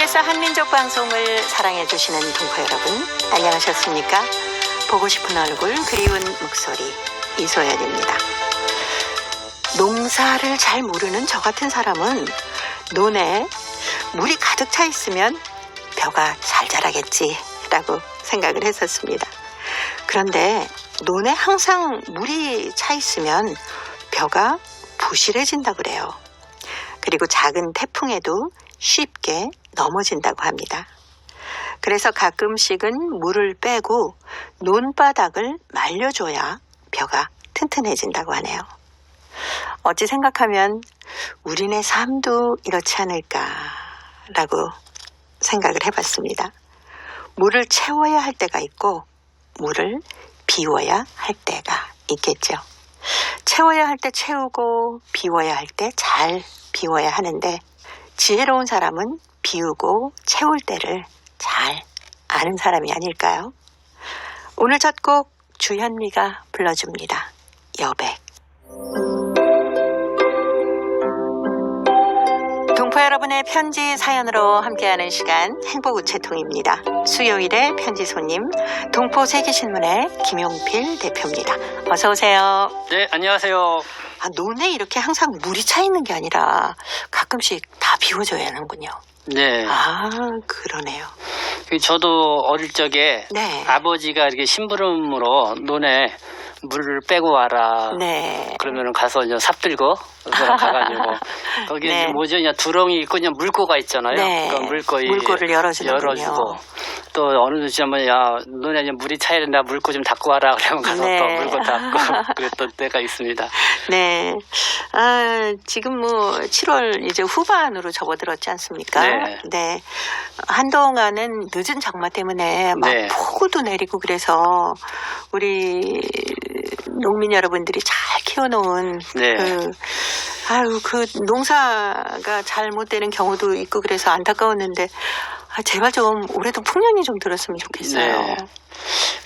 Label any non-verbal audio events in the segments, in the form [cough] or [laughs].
KBS 한민족 방송을 사랑해 주시는 동포 여러분, 안녕하셨습니까? 보고 싶은 얼굴, 그리운 목소리, 이소연입니다. 농사를 잘 모르는 저 같은 사람은 논에 물이 가득 차 있으면 벼가 잘 자라겠지라고 생각을 했었습니다. 그런데 논에 항상 물이 차 있으면 벼가 부실해진다 그래요. 그리고 작은 태풍에도 쉽게 넘어진다고 합니다. 그래서 가끔씩은 물을 빼고 논바닥을 말려줘야 벼가 튼튼해진다고 하네요. 어찌 생각하면 우리네 삶도 이렇지 않을까라고 생각을 해봤습니다. 물을 채워야 할 때가 있고 물을 비워야 할 때가 있겠죠. 채워야 할 때 채우고 비워야 할 때 잘 비워야 하는데 지혜로운 사람은 비우고 채울 때를 잘 아는 사람이 아닐까요? 오늘 첫 곡 주현미가 불러줍니다. 여백. 동포 여러분의 편지 사연으로 함께하는 시간 행복우체통입니다. 수요일의 편지 손님 동포 세계신문의 김용필 대표입니다. 어서 오세요. 네, 안녕하세요. 아, 논에 이렇게 항상 물이 차 있는 게 아니라 가끔씩 다 비워줘야 하는군요. 네. 아, 그러네요. 그 저도 어릴 적에 네. 아버지가 이렇게 심부름으로 논에 물을 빼고 와라. 네. 그러면은 가서 이제 삽 들고 그거 가가지고 [laughs] 거기 네. 네. 뭐죠? 그냥 두렁이 있고 그냥 물고가 있잖아요. 네. 그 물고 이- 물고를 열어주는군요. 열어주고 또 어느 주면 야 논에 이제 물이 차야 된다 물고 좀 닦고 와라 그러면 가서 네. 또 물고 닦고 [laughs] [laughs] 그랬던 때가 있습니다. 네. 아, 지금 뭐 7월 이제 후반으로 접어들었지 않습니까? 네. 한동안은 늦은 장마 때문에 막 네. 폭우도 내리고 그래서 우리 농민 여러분들이 잘 키워놓은 네. 그 아유 그 농사가 잘 못 되는 경우도 있고 그래서 안타까웠는데 아, 제발 좀 올해도 풍년이 좀 들었으면 좋겠어요. 네.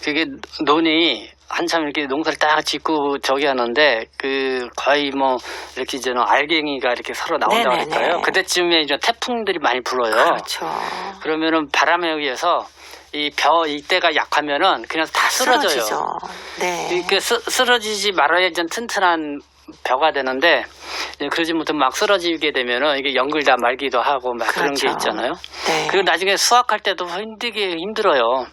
그게 논이 한참 이렇게 농사를 딱 짓고 저기 하는데 그 거의 뭐 이렇게 이제는 알갱이가 이렇게 서로 나온다 네네네. 그럴까요? 그때쯤에 이제 태풍들이 많이 불어요. 그렇죠. 그러면은 바람에 의해서 이 벼 이때가 약하면은 그냥 다 쓰러져요. 쓰러지죠. 네. 이렇게 쓰, 쓰러지지 말아야 좀 튼튼한 벼가 되는데 그러지 못하면 막 쓰러지게 되면은 이게 연글다 말기도 하고 막 그런 게 그렇죠. 있잖아요. 네. 그리고 나중에 수확할 때도 힘들게 힘들어요.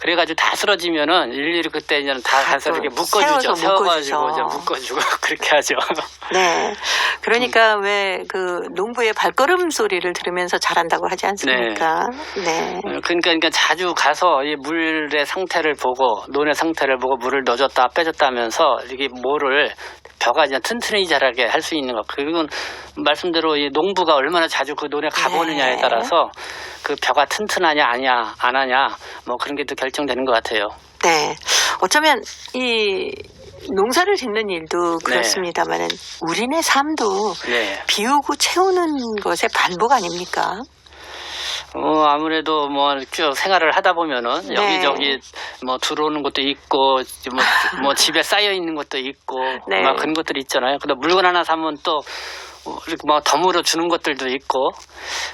그래가지고 다 쓰러지면은 일일이 그때 이제 다다 가서 또 이렇게 묶어주죠. 세워가지고. 이제 묶어주고 [laughs] 그렇게 하죠. 네. [laughs] 그러니까 음. 왜그 농부의 발걸음 소리를 들으면서 잘한다고 하지 않습니까? 네. 그러니까, 그러니까 자주 가서 이 물의 상태를 보고 논의 상태를 보고 물을 넣어줬다 빼줬다 하면서 이게 뭐를 벼가 이제 튼튼히 자라게 할 수 있는 것. 그리고 말씀대로 이 농부가 얼마나 자주 그 논에 가보느냐에 네. 따라서 그 벼가 튼튼하냐 아니야 안 하냐 뭐 그런 게 또 결정되는 것 같아요. 네. 어쩌면 이 농사를 짓는 일도 네. 그렇습니다만은 우리네 삶도 네. 비우고 채우는 것의 반복 아닙니까? 어, 아무래도 뭐 쭉 생활을 하다 보면은 네. 여기저기 뭐 들어오는 것도 있고 뭐, 뭐 [laughs] 집에 쌓여 있는 것도 있고 네. 막 그런 것들이 있잖아요. 근데 물건 하나 사면 또 어, 이렇게 뭐 덤으로 주는 것들도 있고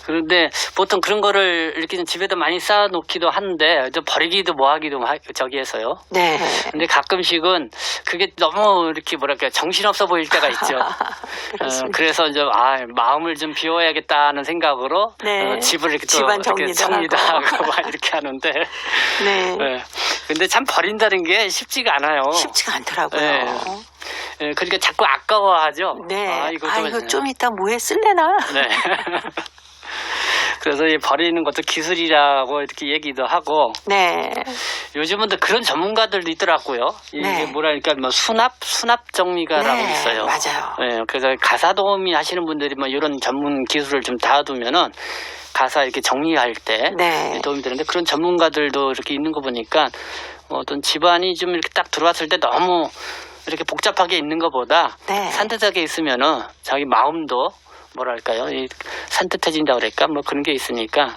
그런데 보통 그런 거를 이렇게 좀 집에도 많이 쌓아놓기도 하는데 좀 버리기도 뭐하기도 하- 저기해서요. 네. 근데 가끔씩은 그게 너무 이렇게 뭐랄까 정신없어 보일 때가 있죠. [laughs] 어. 그래서 이제 아 마음을 좀 비워야겠다는 생각으로 네. 어, 집을 이렇게 또 집안 이렇게 정리도. 하고 막 이렇게 하는데 네. 네. 근데 참 버린다는 게 쉽지가 않아요. 쉽지가 않더라고요. 네. 예, 그러니까 자꾸 아까워하죠. 네. 아, 이거 이거, 좀- 좀 이따 뭐에 쓸래나? 네. [laughs] 그래서 이 버리는 것도 기술이라고 이렇게 얘기도 하고 네. 요즘은 또 그런 전문가들도 있더라고요. 이게 네. 뭐랄까 뭐 수납 수납 정리가라고 네, 있어요. 맞아요. 네, 그래서 가사 도우미 하시는 분들이 뭐 이런 전문 기술을 좀 닫아두면은 가사 이렇게 정리할 때 네. 도움이 되는데 그런 전문가들도 이렇게 있는 거 보니까 뭐 어떤 집안이 좀 이렇게 딱 들어왔을 때 너무 이렇게 복잡하게 있는 것보다 네. 산뜻하게 있으면은 자기 마음도 뭐랄까요 이 산뜻해진다 그럴까 뭐 그런 게 있으니까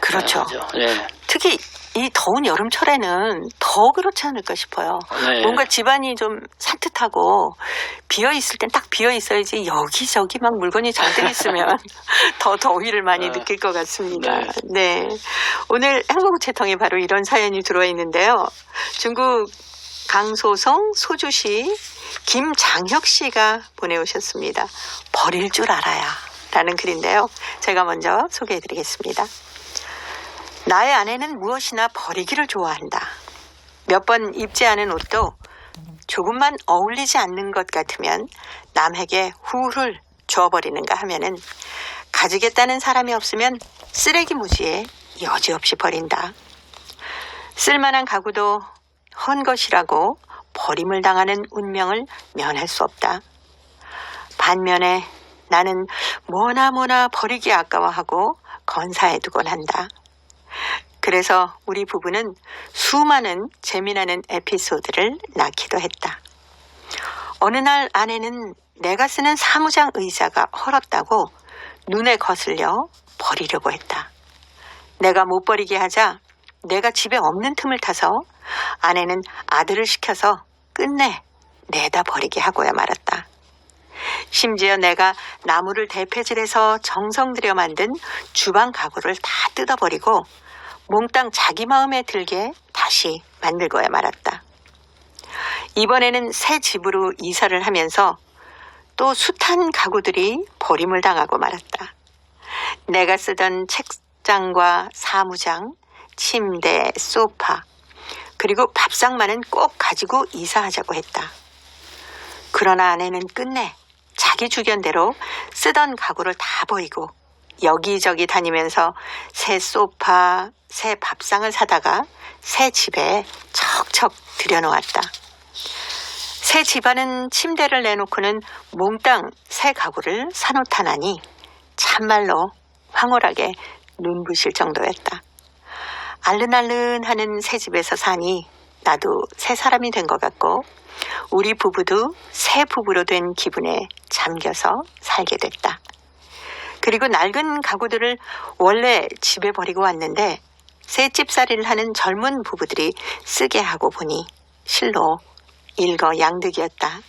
그렇죠. 예. 특히 이 더운 여름철에는 더 그렇지 않을까 싶어요. 네. 뭔가 집안이 좀 산뜻하고 비어 있을 땐 딱 비어 있어야지 여기저기 막 물건이 잔뜩 있으면 [laughs] 더 더위를 많이 아, 느낄 것 같습니다. 네. 네. 오늘 행복우체통에 바로 이런 사연이 들어와 있는데요. 중국 강소성 소주시 김장혁 씨가 보내오셨습니다. 버릴 줄 알아야 라는 글인데요. 제가 먼저 소개해 드리겠습니다. 나의 아내는 무엇이나 버리기를 좋아한다. 몇 번 입지 않은 옷도 조금만 어울리지 않는 것 같으면 남에게 후를 줘버리는가 하면은 가지겠다는 사람이 없으면 쓰레기 무지에 여지없이 버린다. 쓸만한 가구도 헌 것이라고 버림을 당하는 운명을 면할 수 없다. 반면에 나는 뭐나 뭐나 버리기 아까워하고 건사해 두곤 한다. 그래서 우리 부부는 수많은 재미나는 에피소드를 낳기도 했다. 어느 날 아내는 내가 쓰는 사무장 의자가 헐었다고 눈에 거슬려 버리려고 했다. 내가 못 버리게 하자 내가 집에 없는 틈을 타서 아내는 아들을 시켜서 끝내 내다 버리게 하고야 말았다. 심지어 내가 나무를 대패질해서 정성 들여 만든 주방 가구를 다 뜯어버리고 몽땅 자기 마음에 들게 다시 만들고야 말았다. 이번에는 새 집으로 이사를 하면서 또 숱한 가구들이 버림을 당하고 말았다. 내가 쓰던 책장과 사무장, 침대, 소파, 그리고 밥상만은 꼭 가지고 이사하자고 했다. 그러나 아내는 끝내 자기 주견대로 쓰던 가구를 다 버리고 여기저기 다니면서 새 소파, 새 밥상을 사다가 새 집에 척척 들여놓았다. 새 집안은 침대를 내놓고는 몽땅 새 가구를 사놓다나니 참말로 황홀하게 눈부실 정도였다. 알른알른 하는 새 집에서 사니 나도 새 사람이 된 것 같고 우리 부부도 새 부부로 된 기분에 잠겨서 살게 됐다. 그리고 낡은 가구들을 원래 집에 버리고 왔는데 새 집살이를 하는 젊은 부부들이 쓰게 하고 보니 실로 일거양득이었다.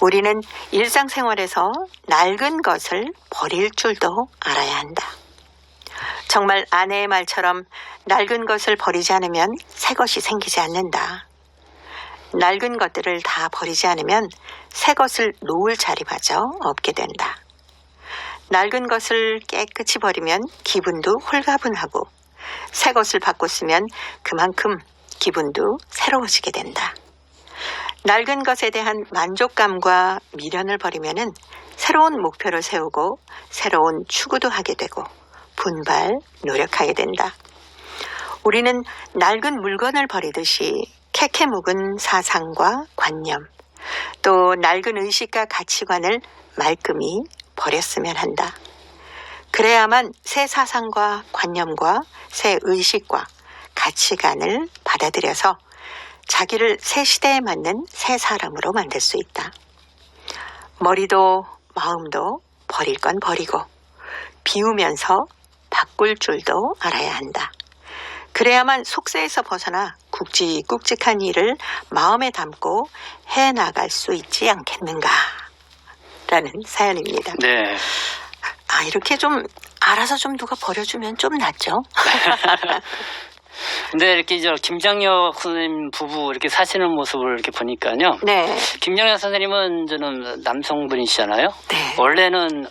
우리는 일상생활에서 낡은 것을 버릴 줄도 알아야 한다. 정말 아내의 말처럼 낡은 것을 버리지 않으면 새 것이 생기지 않는다. 낡은 것들을 다 버리지 않으면 새 것을 놓을 자리마저 없게 된다. 낡은 것을 깨끗이 버리면 기분도 홀가분하고 새 것을 바꿨으면 그만큼 기분도 새로워지게 된다. 낡은 것에 대한 만족감과 미련을 버리면은 새로운 목표를 세우고 새로운 추구도 하게 되고 분발, 노력하게 된다. 우리는 낡은 물건을 버리듯이 캐캐 묵은 사상과 관념, 또 낡은 의식과 가치관을 말끔히 버렸으면 한다. 그래야만 새 사상과 관념과 새 의식과 가치관을 받아들여서 자기를 새 시대에 맞는 새 사람으로 만들 수 있다. 머리도 마음도 버릴 건 버리고 비우면서 바꿀 줄도 알아야 한다. 그래야만 속세에서 벗어나 굵직굵직한 일을 마음에 담고 해 나갈 수 있지 않겠는가. 라는 사연입니다. 네. 아, 이렇게 좀 알아서 좀 누가 버려주면 좀 낫죠? [laughs] 근데 이렇게 저 김장혁 선생님 부부 이렇게 사시는 모습을 이렇게 보니까요. 네. 김장혁 선생님은 저는 남성분이시잖아요. 네. 원래는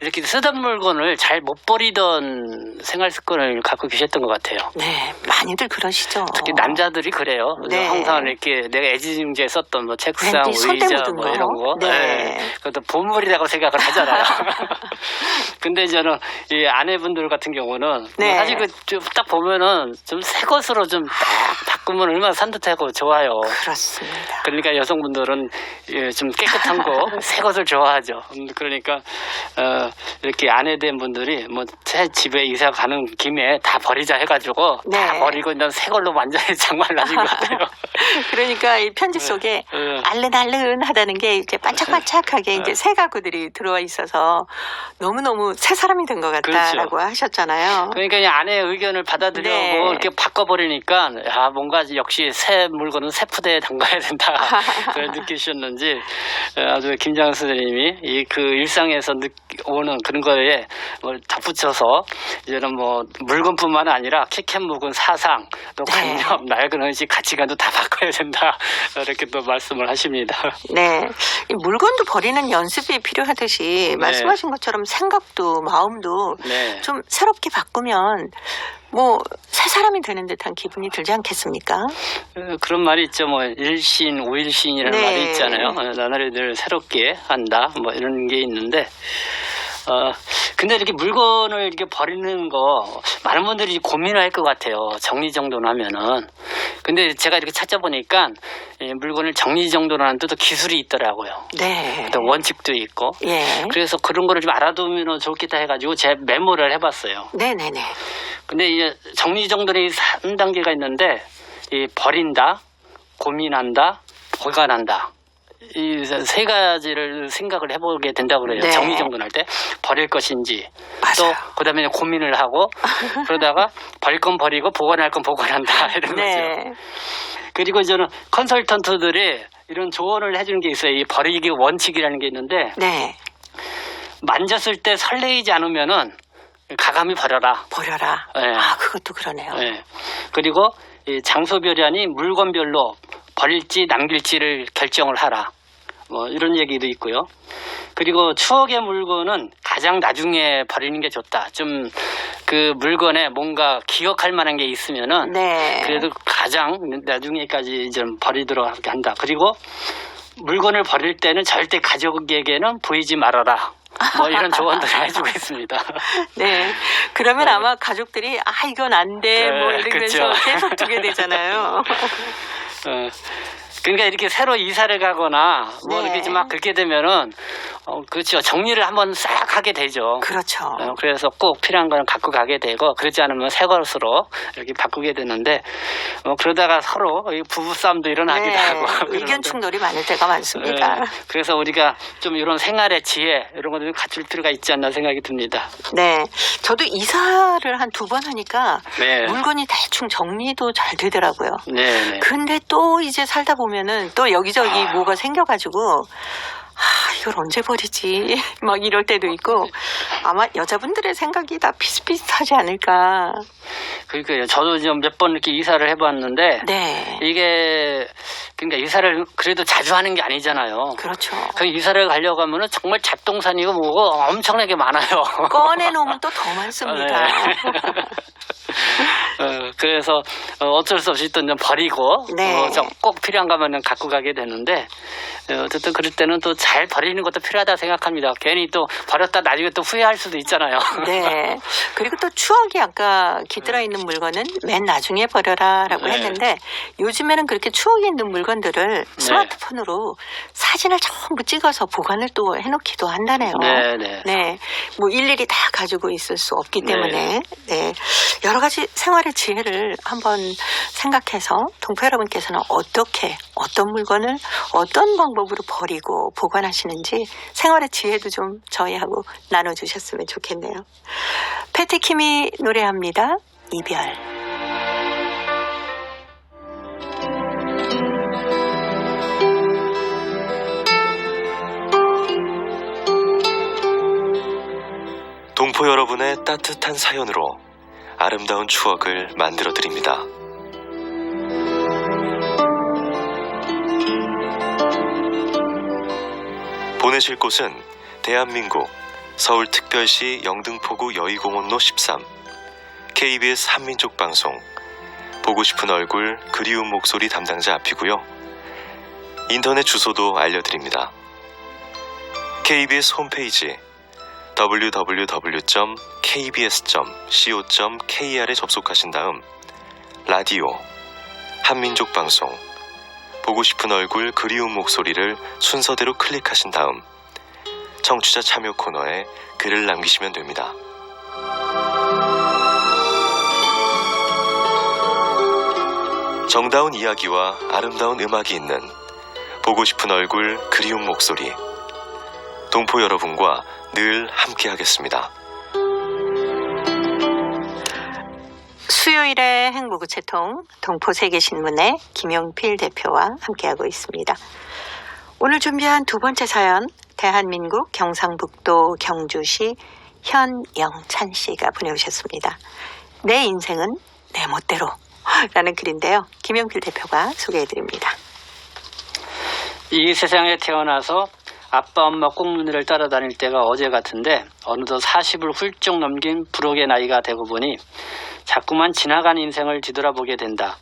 이렇게 쓰던 물건을 잘 못 버리던 생활 습관을 갖고 계셨던 것 같아요. 네. 많이들 그러시죠. 특히 남자들이 그래요. 네. 항상 이렇게 내가 애지중지에 썼던 뭐 책상, 왠지 손때 의자 묻은 뭐 거. 이런 거. 네. 그것도 보물이라고 생각을 하잖아요. [laughs] 근데 저는 이 아내분들 같은 경우는 뭐 네. 사실 그 딱 보면은 좀새 것으로 좀딱 바꾸면 얼마나 산뜻하고 좋아요. 그렇습니다. 그러니까 여성분들은 예, 좀 깨끗한 거, [laughs] 새 것을 좋아하죠. 음, 그러니까 어, 이렇게 아내 된 분들이 뭐 새 집에 이사 가는 김에 다 버리자 해가지고 네. 다 버리고 일단 새 걸로 완전히 [laughs] 장말 나신 것 같아요. [laughs] 그러니까 이 편지 속에 예. 알른알른하다는 게 이렇게 반짝반짝하게 이제 새 가구들이 들어와 있어서 너무 너무 새 사람이 된 것 같다라고 하셨잖아요. 그러니까 이 아내의 의견을 받아들여고 네. 이렇게 바꿔버리니까 야 뭔가 역시 새 물건은 새 푸대에 담가야 된다 [laughs] 그걸 느끼셨는지 아주 김장훈 선생님이 이 그 일상에서 느, 오는 그런 거에 뭘 덧붙여서 이제는 뭐 물건뿐만 아니라 키캔 묵은 사상 또 네. 관념 낡은 의식 가치관도 다 바꿔야 된다 [laughs] 이렇게 또 말씀을 하십니다. 네. 이 물건도 버리는 연습이 필요하듯이 말씀하신 것처럼 생각도 마음도 네. 좀 새롭게 바꾸면 뭐 새 사람이 되는 듯한 기분이 들지 않겠습니까? 어, 그런 말이 있죠. 뭐 일신 오일신이라는 네. 말이 있잖아요. 어, 나날이 늘 새롭게 한다. 뭐 이런 게 있는데 어 근데 이렇게 물건을 이렇게 버리는 거 많은 분들이 고민할 것 같아요. 정리정돈하면은. 근데 제가 이렇게 찾아보니까 이 물건을 정리정돈하는 데도 기술이 있더라고요. 네. 또 원칙도 있고. 예. 그래서 그런 거를 좀 알아두면 좋겠다 해가지고 제 메모를 해봤어요. 네네네. 근데 이제 정리정돈의 3단계가 있는데 이 버린다, 고민한다, 보관한다. 이 세 가지를 생각을 해보게 된다고 그래요. 네. 정리정돈할 때 버릴 것인지 맞아요. 또 그다음에 고민을 하고 [laughs] 그러다가 버릴 건 버리고 보관할 건 보관한다 이런 거죠. 네. 그리고 저는 컨설턴트들이 이런 조언을 해주는 게 있어요. 이 버리기 원칙이라는 게 있는데 네. 만졌을 때 설레이지 않으면은 가감히 버려라. 버려라. 네. 아, 그것도 그러네요. 예. 그리고 이 장소별이 아닌 물건별로 버릴지 남길지를 결정을 하라. 뭐 이런 얘기도 있고요. 그리고 추억의 물건은 가장 나중에 버리는 게 좋다. 좀 그 물건에 뭔가 기억할 만한 게 있으면은 네. 그래도 가장 나중에까지 좀 버리도록 한다. 그리고 물건을 버릴 때는 절대 가족에게는 보이지 말아라. 뭐 이런 조언들을 해주고 있습니다. [laughs] 네. 그러면 네. 아마 가족들이 아 이건 안 돼. 네, 뭐 이러면서 그쵸. 계속 두게 되잖아요. [laughs] 어, 그러니까 이렇게 새로 이사를 가거나 뭐 네. 이렇게 좀막 그렇게 되면은 어, 그렇죠 정리를 한번 싹 하게 되죠. 그렇죠. 어, 그래서 꼭 필요한 거는 갖고 가게 되고 그렇지 않으면 새 것으로 이렇게 바꾸게 되는데 어, 그러다가 서로 이 부부 싸움도 일어나기도 네. 하고 [laughs] 의견 충돌이 많을 때가 많습니다. 예, 그래서 우리가 좀 이런 생활의 지혜 이런 것들 갖출 필요가 있지 않나 생각이 듭니다. 네. 저도 이사를 한 두 번 하니까 네, 물건이 대충 정리도 잘 되더라고요. 네, 네. 근데 또 이제 살다 보면 은 또 여기저기 아. 뭐가 생겨가지고 아, 이걸 언제 버리지? [laughs] 막 이럴 때도 있고 아마 여자분들의 생각이 다 비슷비슷하지 않을까. 그러니까 저도 좀 몇 번 이렇게 이사를 해봤는데 네. 이게 그러니까 이사를 그래도 자주 하는 게 아니잖아요. 그렇죠. 그 이사를 가려고 하면은 정말 잡동사니고 뭐고 엄청나게 많아요. 꺼내놓으면 또 더 많습니다. 네. 어, 그래서 어, 어쩔 수 없이 또좀 버리고 네. 어, 좀꼭 필요한 거면은 갖고 가게 되는데 어, 어쨌든 그럴 때는 또 잘 버리는 것도 필요하다 생각합니다. 괜히 또 버렸다 나중에 또 후회할 수도 있잖아요. 네. 그리고 또 추억이 아까 깃들어 있는 물건은 맨 나중에 버려라라고 네. 했는데 요즘에는 그렇게 추억이 있는 물건 들을 스마트폰으로 사진을 전부 찍어서 보관을 또 해놓기도 한다네요. 네, 네. 네, 뭐 일일이 다 가지고 있을 수 없기 네. 때문에 네. 여러 가지 생활의 지혜를 한번 생각해서 동포 여러분께서는 어떻게 어떤 물건을 어떤 방법으로 버리고 보관하시는지 생활의 지혜도 좀 저희하고 나눠주셨으면 좋겠네요. 패티킴이 노래합니다. 이별. 동포 여러분의 따뜻한 사연으로 아름다운 추억을 만들어 드립니다. 보내실 곳은 대한민국 서울특별시 영등포구 여의공원로 13 KBS 한민족 방송 보고 싶은 얼굴 그리운 목소리 담당자 앞이고요. 인터넷 주소도 알려드립니다. KBS 홈페이지 www.kbs.co.kr에 접속하신 다음 라디오 한민족 방송 보고 싶은 얼굴 그리운 목소리를 순서대로 클릭하신 다음 청취자 참여 코너에 글을 남기시면 됩니다. 정다운 이야기와 아름다운 음악이 있는 보고 싶은 얼굴 그리운 목소리 동포 여러분과 늘 함께하겠습니다. 수요일의 행복우체통 동포세계신문의 김용필 대표와 함께하고 있습니다. 오늘 준비한 두 번째 사연 대한민국 경상북도 경주시 현영찬 씨가 보내오셨습니다. 내 인생은 내 멋대로 라는 글인데요. 김용필 대표가 소개해드립니다. 이 세상에 태어나서 아빠 엄마 꽁무니를 따라다닐 때가 어제 같은데 어느덧 40을 훌쩍 넘긴 불혹의 나이가 되고 보니 자꾸만 지나간 인생을 뒤돌아보게 된다.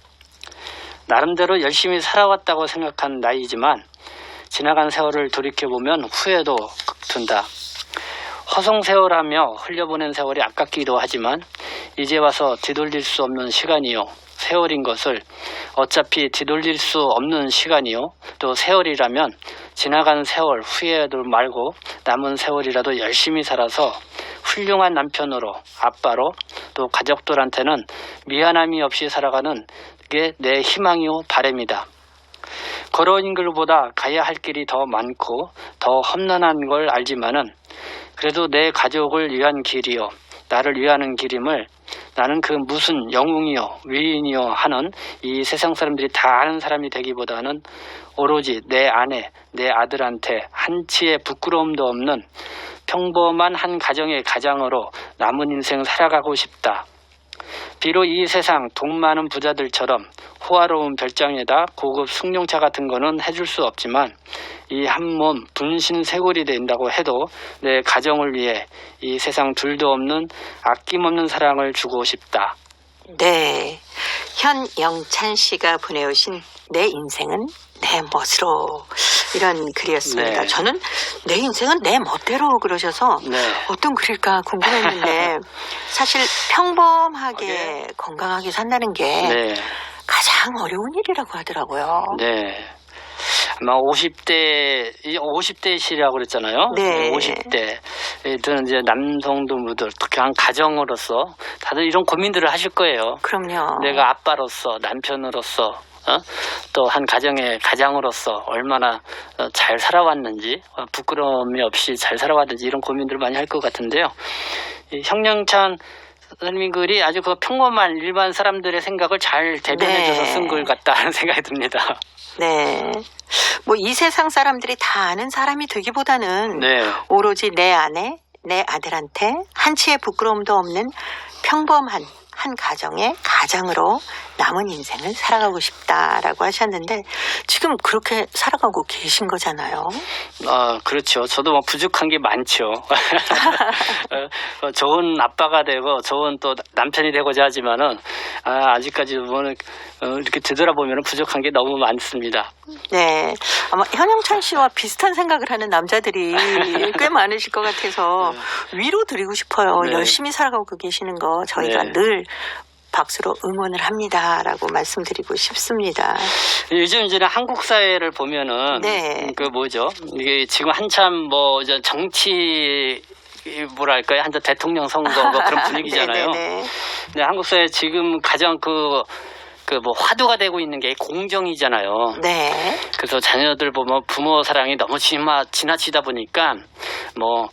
나름대로 열심히 살아왔다고 생각한 나이지만 지나간 세월을 돌이켜보면 후회도 든다. 허송세월하며 흘려보낸 세월이 아깝기도 하지만 이제 와서 뒤돌릴 수 없는 시간이요. 세월인 것을 어차피 뒤돌릴 수 없는 시간이요. 또 세월이라면 지나간 세월 후회도 말고 남은 세월이라도 열심히 살아서 훌륭한 남편으로 아빠로 또 가족들한테는 미안함이 없이 살아가는 게 내 희망이요 바램이다. 걸어온 길보다 가야 할 길이 더 많고 더 험난한 걸 알지만은 그래도 내 가족을 위한 길이요 나를 위하는 길임을 나는 그 무슨 영웅이요 위인이요 하는 이 세상 사람들이 다 아는 사람이 되기보다는 오로지 내 아내 내 아들한테 한치의 부끄러움도 없는 평범한 한 가정의 가장으로 남은 인생 살아가고 싶다. 비록 이 세상 돈 많은 부자들처럼 호화로운 별장에다 고급 승용차 같은 거는 해줄 수 없지만 이 한 몸 분신 쇄골이 된다고 해도 내 가정을 위해 이 세상 둘도 없는 아낌없는 사랑을 주고 싶다. 네. 현영찬 씨가 보내오신 내 인생은 내 멋으로 이런 글이었습니다. 네. 저는 내 인생은 내 멋대로 그러셔서 네. 어떤 글일까 궁금했는데 [laughs] 사실 평범하게 건강하게 산다는 게 네. 가장 어려운 일이라고 하더라고요. 네. 아마 50대, 50대시라고 그랬잖아요. 네. 50대. 들은 이제 남성도무들, 특히 한 가정으로서 다들 이런 고민들을 하실 거예요. 그럼요. 내가 아빠로서, 남편으로서, 어? 또한 가정의 가장으로서 얼마나 어, 잘 살아왔는지, 어, 부끄러움이 없이 잘 살아왔는지 이런 고민들을 많이 할 것 같은데요. 이 형령찬 선생님 글이 아주 그 평범한 일반 사람들의 생각을 잘 대변해줘서 네. 쓴글 같다는 [laughs] 생각이 듭니다. 네. 뭐 이 세상 사람들이 다 아는 사람이 되기보다는 네. 오로지 내 아내, 내 아들한테 한치의 부끄러움도 없는 평범한 한 가정의 가장으로 남은 인생을 살아가고 싶다라고 하셨는데 지금 그렇게 살아가고 계신 거잖아요. 아, 그렇죠. 저도 뭐 부족한 게 많죠. [laughs] 어, 좋은 아빠가 되고 좋은 또 남편이 되고자 하지만은 아, 아직까지 보면 어, 이렇게 되돌아보면 부족한 게 너무 많습니다. 네. 아마 현영찬 씨와 비슷한 생각을 하는 남자들이 꽤 [laughs] 많으실 것 같아서 위로 드리고 싶어요. 네. 열심히 살아가고 계시는 거 저희가 네. 늘 박수로 응원을 합니다라고 말씀드리고 싶습니다. 요즘 이제 한국 사회를 보면은 네. 그 뭐죠? 이게 지금 한참 뭐 정치 뭐랄까요? 한참 대통령 선거 뭐 그런 분위기잖아요. 네네네. [laughs] 근데 한국 사회 지금 가장 그 그뭐 화두가 되고 있는 게 공정이잖아요. 네. 그래서 자녀들 보면 부모 사랑이 너무 지마, 지나치다 보니까 뭐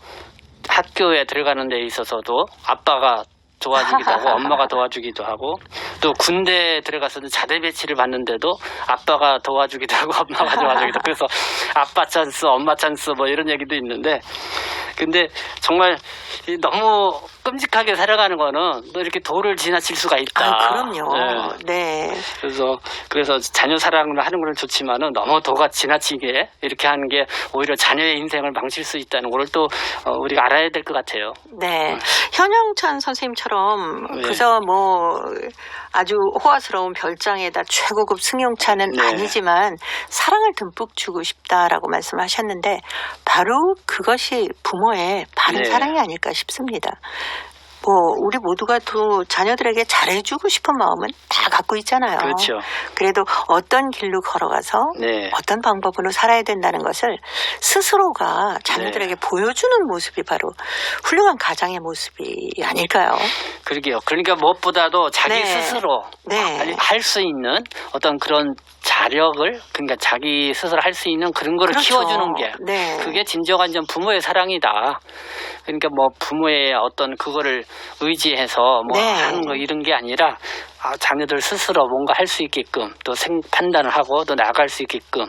학교에 들어가는 데 있어서도 아빠가 도와주기도 하고 엄마가 도와주기도 하고 또 군대에 들어가서도 자대 배치를 받는데도 아빠가 도와주기도 하고 엄마가 [laughs] 도와주기도 하고 그래서 아빠 찬스 엄마 찬스 뭐 이런 얘기도 있는데 근데 정말 이 너무 끔찍하게 살아가는 거는 또 이렇게 도를 지나칠 수가 있다. 아, 그럼요. 네. 네. 그래서 그래서 자녀 사랑을 하는 건 좋지만은 너무 도가 지나치게 이렇게 하는 게 오히려 자녀의 인생을 망칠 수 있다는 걸또 어, 우리가 알아야 될 것 같아요. 네. 현영찬 선생님처럼 네. 그저 뭐 아주 호화스러운 별장에다 최고급 승용차는 네. 아니지만 사랑을 듬뿍 주고 싶다라고 말씀하셨는데 바로 그것이 부모의 바른 네. 사랑이 아닐까 싶습니다. 뭐 우리 모두가 또 자녀들에게 잘해주고 싶은 마음은 다 갖고 있잖아요. 그렇죠. 그래도 어떤 길로 걸어가서 네. 어떤 방법으로 살아야 된다는 것을 스스로가 자녀들에게 보여주는 모습이 바로 훌륭한 가장의 모습이 아닐까요? 그러게요. 그러니까 무엇보다도 자기 네. 스스로 네. 할수 있는 어떤 그런 자력을 그러니까 자기 스스로 할 수 있는 그런 거를 그렇죠. 키워주는 게 네. 그게 진정한 좀 부모의 사랑이다. 그러니까 뭐 부모의 어떤 그거를 의지해서 뭐 네. 하는 거 이런 게 아니라 아, 자녀들 스스로 뭔가 할 수 있게끔 또 생, 판단을 하고 또 나아갈 수 있게끔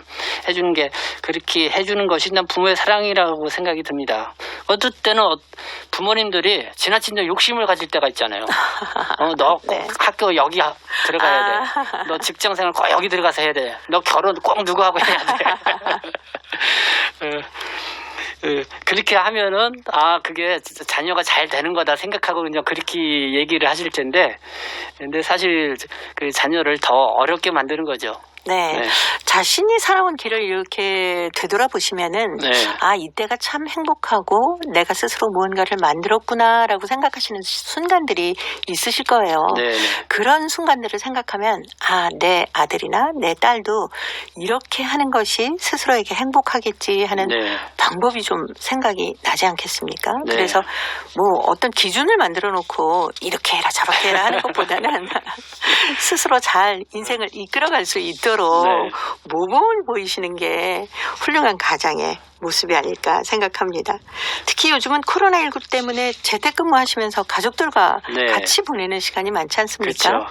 해주는 게 그렇게 해주는 것이 난 부모의 사랑이라고 생각이 듭니다. 어떨 때는 어- 부모님들이 지나친 욕심을 가질 때가 있잖아요. [laughs] 어, 너꼭 네. 학교 여기 하- 들어가야 돼. 아. 너 직장 생활 꼭 여기 들어가서 해야 돼. 너 결혼 꼭 누구하고 해야 돼. [laughs] [laughs] 어, 어, 그렇게 하면은 아 그게 진짜 자녀가 잘 되는 거다 생각하고 그냥 그렇게 얘기를 하실 텐데 근데 사실 그 자녀를 더 어렵게 만드는 거죠. 네. 네. 자신이 살아온 길을 이렇게 되돌아보시면은 네. 아, 이때가 참 행복하고 내가 스스로 무언가를 만들었구나라고 생각하시는 순간들이 있으실 거예요. 네. 네. 그런 순간들을 생각하면 아, 내 아들이나 내 딸도 이렇게 하는 것이 스스로에게 행복하겠지 하는 네. 방법이 좀 생각이 나지 않겠습니까? 네. 그래서 뭐 어떤 기준을 만들어 놓고 이렇게 해라 저렇게 해라 하는 것보다는 [laughs] 스스로 잘 인생을 이끌어갈 수 있도록 네. 모범을 보이시는 게 훌륭한 가장의 모습이 아닐까 생각합니다. 특히 요즘은 코로나19 때문에 재택근무 하시면서 가족들과 네. 같이 보내는 시간이 많지 않습니까? 그렇죠.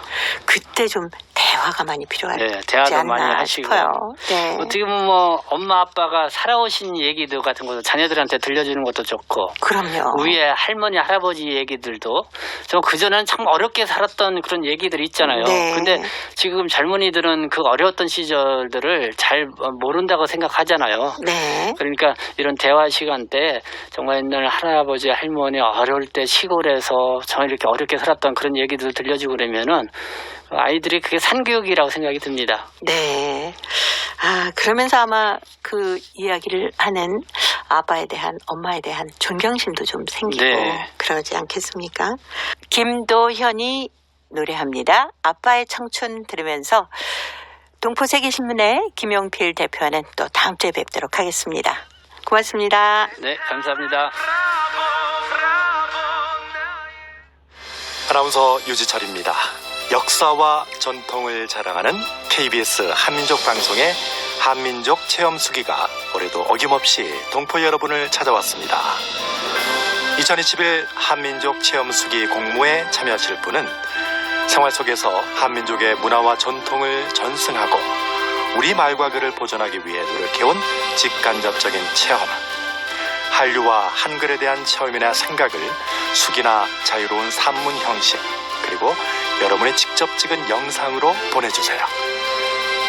그때 좀 대화가 많이 필요하지 네, 대화도 않나 많이 하시고. 싶어요. 네. 어떻게 보면 뭐 엄마 아빠가 살아오신 얘기들 같은 것도 자녀들한테 들려주는 것도 좋고 그럼요. 위에 할머니 할아버지 얘기들도 저 그전에는 참 어렵게 살았던 그런 얘기들이 있잖아요. 네. 근데 지금 젊은이들은 그 어려웠던 시절들을 잘 모른다고 생각하잖아요. 네. 그러니까 이런 대화 시간 때 정말 옛날 할아버지 할머니 어려울 때 시골에서 정말 이렇게 어렵게 살았던 그런 얘기들 들려주고 그러면은 아이들이 그게 산교육이라고 생각이 듭니다. 네. 아, 그러면서 아마 그 이야기를 하는 아빠에 대한, 엄마에 대한 존경심도 좀 생기고 네. 그러지 않겠습니까? 김도현이 노래합니다. 아빠의 청춘 들으면서 동포세계신문의 김용필 대표와는 또 다음 주에 뵙도록 하겠습니다. 고맙습니다. 네, 감사합니다. 아나운서 유지철입니다. 역사와 전통을 자랑하는 KBS 한민족 방송의 한민족 체험 수기가 올해도 어김없이 동포 여러분을 찾아왔습니다. 2021 한민족 체험 수기 공모에 참여하실 분은 생활 속에서 한민족의 문화와 전통을 전승하고 우리 말과 글을 보존하기 위해 노력해온 직간접적인 체험, 한류와 한글에 대한 체험이나 생각을 수기나 자유로운 산문 형식 그리고 여러분이 직접 찍은 영상으로 보내주세요.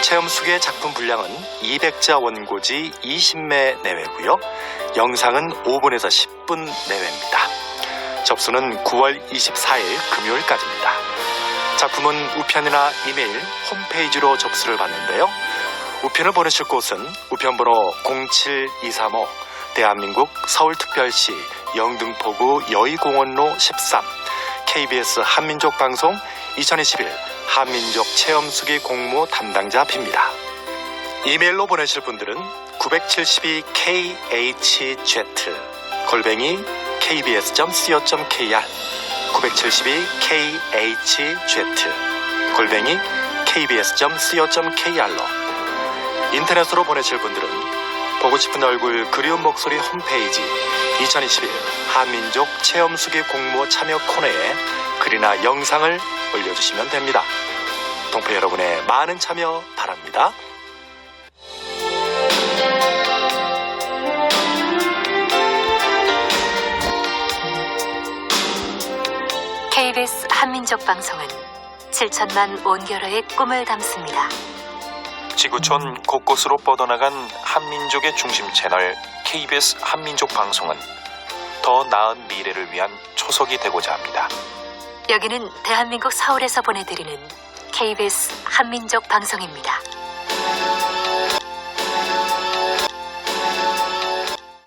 체험 수기의 작품 분량은 200자 원고지 20매 내외고요. 영상은 5분에서 10분 내외입니다. 접수는 9월 24일 금요일까지입니다. 작품은 우편이나 이메일, 홈페이지로 접수를 받는데요. 우편을 보내실 곳은 우편번호 07235 대한민국 서울특별시 영등포구 여의공원로 13 KBS 한민족 방송 2021 한민족 체험수기 공모 담당자 앞입니다. 이메일로 보내실 분들은 972khz 골뱅이 kbs.co.kr 972khz 골뱅이 kbs.co.kr로 인터넷으로 보내실 분들은 보고 싶은 얼굴 그리운 목소리 홈페이지 2021 한민족 체험수기 공모 참여 코너에 글이나 영상을 올려주시면 됩니다. 동포 여러분의 많은 참여 바랍니다. 한민족 방송은 7천만 온결어의 꿈을 담습니다. 지구촌 곳곳으로 뻗어나간 한민족의 중심 채널 KBS 한민족 방송은 더 나은 미래를 위한 초석이 되고자 합니다. 여기는 대한민국 서울에서 보내드리는 KBS 한민족 방송입니다.